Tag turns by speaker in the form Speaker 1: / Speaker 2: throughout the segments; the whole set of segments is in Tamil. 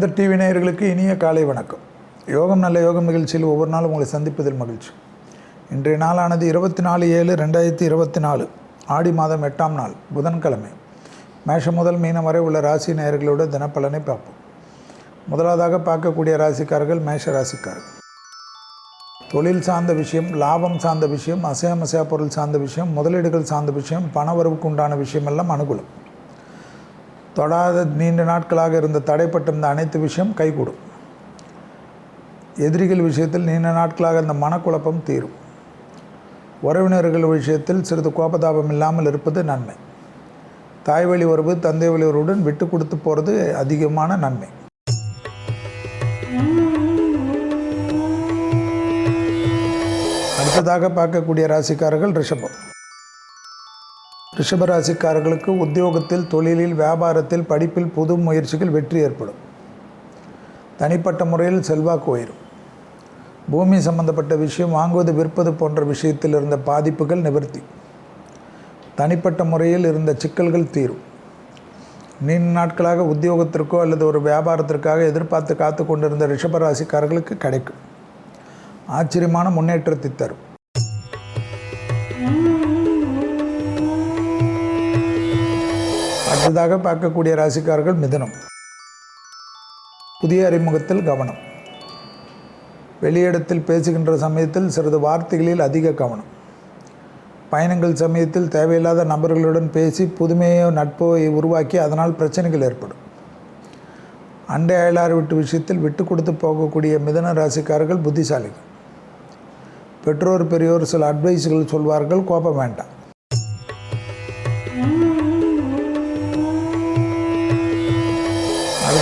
Speaker 1: வேந்தர் டிவி நேயர்களுக்கு இனிய காலை வணக்கம். யோகம் நல்ல யோகம் நிகழ்ச்சியில் ஒவ்வொரு நாளும் உங்களை சந்திப்பதில் மகிழ்ச்சி. இன்றைய நாளானது இருபத்தி நாலு ஏழு ரெண்டாயிரத்தி இருபத்தி நாலு ஆடி மாதம் எட்டாம் நாள் புதன்கிழமை. மேஷம் முதல் மீனம் வரை உள்ள ராசி நேயர்களோட தினப்பலனை பார்ப்போம். முதலாவதாக பார்க்கக்கூடிய ராசிக்காரர்கள் மேஷ ராசிக்காரர்கள். தொழில் சார்ந்த விஷயம் லாபம் சார்ந்த விஷயம் அசையமசையா பொருள் சார்ந்த விஷயம் முதலீடுகள் சார்ந்த விஷயம் பணவரவுக்கு உண்டான விஷயமெல்லாம் அனுகூலம். தொடாத நீண்ட நாட்களாக இருந்த தடைப்பட்டிருந்த அனைத்து விஷயம் கைகூடும். எதிரிகள் விஷயத்தில் நீண்ட நாட்களாக இருந்த மனக்குழப்பம் தீரும். உறவினர்கள் விஷயத்தில் சிறிது கோபதாபம் இல்லாமல் இருப்பது நன்மை. தாய் வழி உறவு தந்தை வழி உறவுடன் விட்டு கொடுத்து போகிறது அதிகமான நன்மை. அடுத்ததாக பார்க்கக்கூடிய ராசிக்காரர்கள் ரிஷபம். ரிஷபராசிக்காரர்களுக்கு உத்தியோகத்தில் தொழிலில் வியாபாரத்தில் படிப்பில் புது முயற்சிகள் வெற்றி ஏற்படும். தனிப்பட்ட முறையில் செல்வாக்கு உயரும். பூமி சம்பந்தப்பட்ட விஷயம் வாங்குவது விற்பது போன்ற விஷயத்தில் இருந்த பாதிப்புகள் நிவர்த்தி. தனிப்பட்ட முறையில் இருந்த சிக்கல்கள் தீரும். நீண்ட நாட்களாக உத்தியோகத்திற்கோ அல்லது ஒரு வியாபாரத்திற்காக எதிர்பார்த்து காத்து கொண்டிருந்த ரிஷபராசிக்காரர்களுக்கு கிடைக்கும். ஆச்சரியமான முன்னேற்றத்தை தரும். அடுத்ததாக பார்க்கக்கூடிய ராசிக்காரர்கள் மிதனம். புதிய அறிமுகத்தில் கவனம். வெளியிடத்தில் பேசுகின்ற சமயத்தில் சிறிது வார்த்தைகளில் அதிக கவனம். பயணங்கள் சமயத்தில் தேவையில்லாத நபர்களுடன் பேசி புதுமையோ நட்போ உருவாக்கி அதனால் பிரச்சனைகள் ஏற்படும். அண்டை அயலார் விட்டு விஷயத்தில் விட்டு கொடுத்து போகக்கூடிய மிதன ராசிக்காரர்கள் புத்திசாலிகள். பெற்றோர் பெரியோர் சில அட்வைஸ்கள் சொல்வார்கள் கோபம் வேண்டாம்.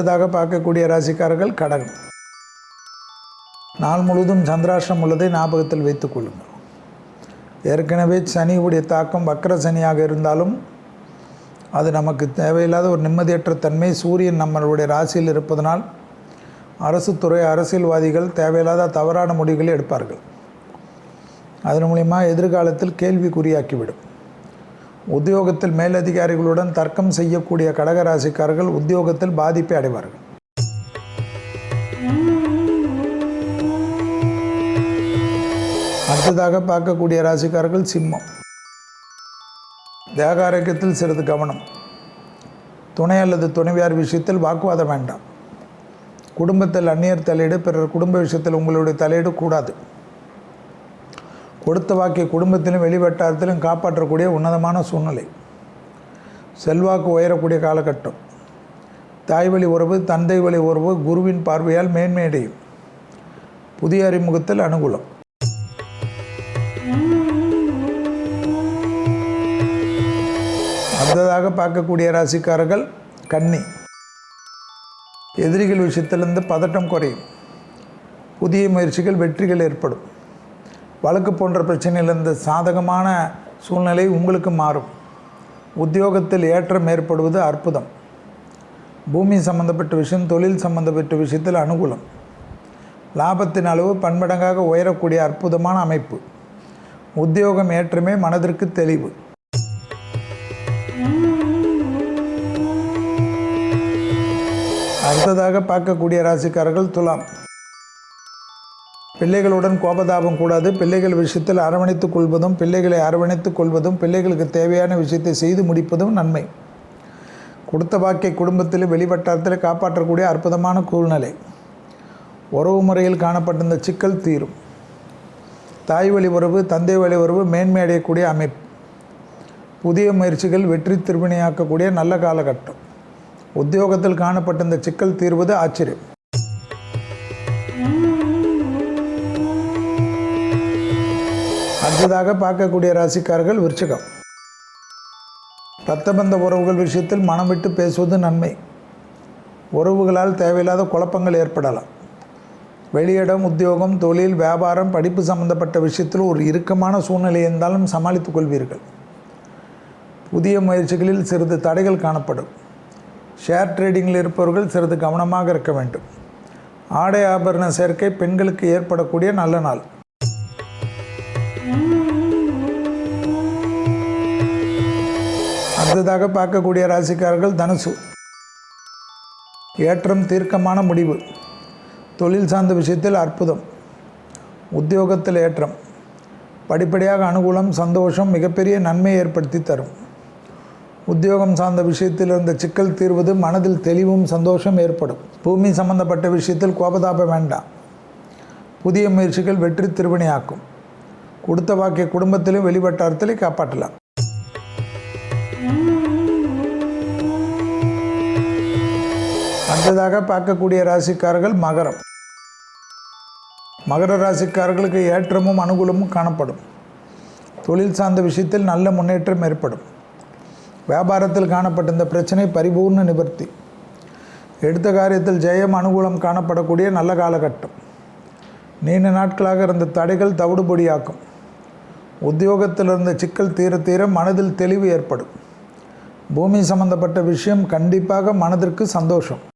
Speaker 1: அடுத்ததாக பார்க்கக்கூடிய ராசிக்காரர்கள் கடகம். நாள் முழுவதும் சந்திராஷ்டம் உள்ளதை ஞாபகத்தில் வைத்துக் கொள்ளுங்கள். ஏற்கனவே சனியுடைய தாக்கம் வக்கர சனியாக இருந்தாலும் அது நமக்கு தேவையில்லாத ஒரு நிம்மதியற்ற தன்மை சூரியன் நம்மளுடைய ராசியில் இருப்பதனால் அரசு துறை அரசியல்வாதிகள் தேவையில்லாத தவறான முடிவுகளை எடுப்பார்கள். அதன் மூலிமா எதிர்காலத்தில் கேள்விக்குறியாக்கிவிடும். உத்தியோகத்தில் மேலதிகாரிகளுடன் தர்க்கம் செய்யக்கூடிய கடகராசிக்காரர்கள் உத்தியோகத்தில் பாதிப்பை அடைவார்கள். அடுத்ததாக பார்க்கக்கூடிய ராசிக்காரர்கள் சிம்மம். தேகாரோக்கியத்தில் சிறிது கவனம். துணை அல்லது துணைவியார் விஷயத்தில் வாக்குவாதம் வேண்டாம். குடும்பத்தில் அந்நியர் தலையீடு பிறர் குடும்ப விஷயத்தில் உங்களுடைய தலையீடு கூடாது. கொடுத்த வாக்கை குடும்பத்திலும் வெளிவட்டாரத்திலும் காப்பாற்றக்கூடிய உன்னதமான சூழ்நிலை. செல்வாக்கு உயரக்கூடிய காலகட்டம். தாய் வழி உறவு தந்தை வழி உறவு குருவின் பார்வையால் மேன்மையடையும் புதிய அறிமுகத்தில் அனுகூலம். அடுத்ததாக பார்க்கக்கூடிய ராசிக்காரர்கள் கன்னி. எதிரிகள் விஷயத்திலிருந்து பதட்டம் குறையும். புதிய முயற்சிகள் வெற்றிகள் ஏற்படும். வழக்கு போன்ற பிரச்சனையிலிருந்து சாதகமான சூழ்நிலை உங்களுக்கு மாறும். உத்தியோகத்தில் ஏற்றம் ஏற்படுவது அற்புதம். பூமி சம்பந்தப்பட்ட விஷயம் தொழில் சம்பந்தப்பட்ட விஷயத்தில் அனுகூலம். லாபத்தின் அளவு பன்மடங்காக உயரக்கூடிய அற்புதமான அமைப்பு. உத்தியோகம் ஏற்றமே மனதிற்கு தெளிவு. அடுத்ததாக பார்க்கக்கூடிய ராசிக்காரர்கள் துலாம். பிள்ளைகளுடன் கோபதாபம் கூடாது. பிள்ளைகள் விஷயத்தில் அரவணைத்துக் கொள்வதும் பிள்ளைகளை அரவணைத்துக் கொள்வதும் பிள்ளைகளுக்கு தேவையான விஷயத்தை செய்து முடிப்பதும் நன்மை. கொடுத்த வாக்கை குடும்பத்தில் வெளிவட்டாரத்தில் காப்பாற்றக்கூடிய அற்புதமான சூழ்நிலை. உறவு முறையில் காணப்பட்டிருந்த சிக்கல் தீரும். தாய் வழி உறவு தந்தை வழி உறவு மேன்மை அடையக்கூடிய அமைப்பு. புதிய முயற்சிகள் வெற்றி திருவினையாக்கக்கூடிய நல்ல காலகட்டம். உத்தியோகத்தில் காணப்பட்டிருந்த சிக்கல் தீர்வது ஆச்சரியம். அடுத்ததாக பார்க்கக்கூடிய ராசிக்காரர்கள் விருச்சகம். ரத்தபந்த உறவுகள் விஷயத்தில் மனம் விட்டு பேசுவது நன்மை. உறவுகளால் தேவையில்லாத குழப்பங்கள் ஏற்படலாம். வெளியிடம் உத்தியோகம் தொழில் வியாபாரம் படிப்பு சம்பந்தப்பட்ட விஷயத்தில் ஒரு இறுக்கமான சூழ்நிலை இருந்தாலும் சமாளித்துக் கொள்வீர்கள். புதிய முயற்சிகளில் சிறிது தடைகள் காணப்படும். ஷேர் ட்ரேடிங்கில் இருப்பவர்கள் சிறிது கவனமாக இருக்க வேண்டும். ஆடை ஆபரண சேர்க்கை பெண்களுக்கு ஏற்படக்கூடிய நல்ல நாள். அடுத்ததாக பார்க்கக்கூடிய ராசிக்காரர்கள் தனுசு. ஏற்றம் தீர்க்கமான முடிவு. தொழில் சார்ந்த விஷயத்தில் அற்புதம். உத்தியோகத்தில் ஏற்றம். படிப்படியாக அனுகூலம் சந்தோஷம் மிகப்பெரிய நன்மை ஏற்படுத்தி தரும். உத்தியோகம் சார்ந்த விஷயத்தில் இருந்த சிக்கல் தீர்வது மனதில் தெளிவும் சந்தோஷம் ஏற்படும். பூமி சம்பந்தப்பட்ட விஷயத்தில் கோபதாபம் வேண்டாம். புதிய முயற்சிகள் வெற்றி திருவினையாக்கும். கொடுத்த வாக்கிய குடும்பத்திலும் வெளிவட்டாரத்திலும் காப்பாற்றலாம். அடுத்ததாக பார்க்கக்கூடிய ராசிக்காரர்கள் மகரம். மகர ராசிக்காரர்களுக்கு ஏற்றமும் அனுகூலமும் காணப்படும். தொழில் சார்ந்த விஷயத்தில் நல்ல முன்னேற்றம் ஏற்படும். வியாபாரத்தில் காணப்பட்ட இந்த பிரச்சனை பரிபூர்ண நிவர்த்தி. எடுத்த காரியத்தில் ஜெயம் அனுகூலம் காணப்படக்கூடிய நல்ல காலகட்டம். நீண்ட நாட்களாக இருந்த தடைகள் தவிடுபொடியாக்கும். உத்தியோகத்தில் இருந்த சிக்கல் தீர தீர மனதில் தெளிவு ஏற்படும். பூமி சம்பந்தப்பட்ட விஷயம் கண்டிப்பாக மனதிற்கு சந்தோஷம்.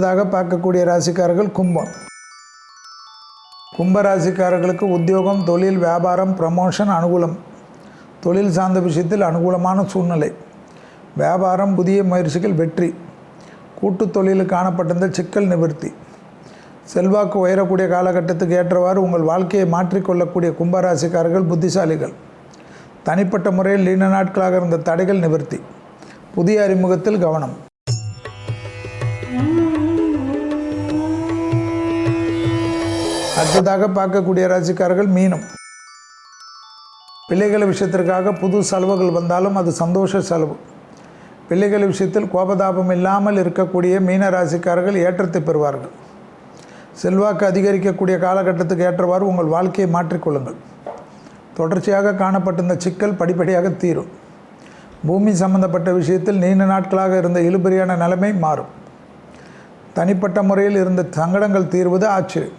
Speaker 1: அடுத்ததாக பார்க்கக்கூடிய ராசிக்காரர்கள் கும்பம். கும்ப ராசிக்காரர்களுக்கு உத்தியோகம் தொழில் வியாபாரம் ப்ரமோஷன் அனுகூலம். தொழில் சார்ந்த விஷயத்தில் அனுகூலமான சூழ்நிலை. வியாபாரம் புதிய முயற்சிகள் வெற்றி. கூட்டு தொழிலில் காணப்பட்டிருந்த சிக்கல் நிவர்த்தி. செல்வாக்கு உயரக்கூடிய காலகட்டத்துக்கு ஏற்றவாறு உங்கள் வாழ்க்கையை மாற்றிக்கொள்ளக்கூடிய கும்பராசிக்காரர்கள் புத்திசாலிகள். தனிப்பட்ட முறையில் நீண்ட நாட்களாக இருந்த தடைகள் நிவர்த்தி. புதிய அறிமுகத்தில் கவனம். அடுத்ததாக பார்க்கக்கூடிய ராசிக்காரர்கள் மீனம். பிள்ளைகள் விஷயத்திற்காக புது செலவுகள் வந்தாலும் அது சந்தோஷ செலவு. பிள்ளைகள் விஷயத்தில் கோபதாபம் இல்லாமல் இருக்கக்கூடிய மீன ராசிக்காரர்கள் ஏற்றத்தை பெறுவார்கள். செல்வாக்கு அதிகரிக்கக்கூடிய காலகட்டத்துக்கு ஏற்றவாறு உங்கள் வாழ்க்கையை மாற்றிக்கொள்ளுங்கள் தொடர்ச்சியாக காணப்பட்டிருந்த சிக்கல் படிப்படியாக தீரும். பூமி சம்பந்தப்பட்ட விஷயத்தில் நீண்ட நாட்களாக இருந்த இழுபறியான நிலைமை மாறும். தனிப்பட்ட முறையில் இருந்த சங்கடங்கள் தீர்வது ஆச்சரியம்.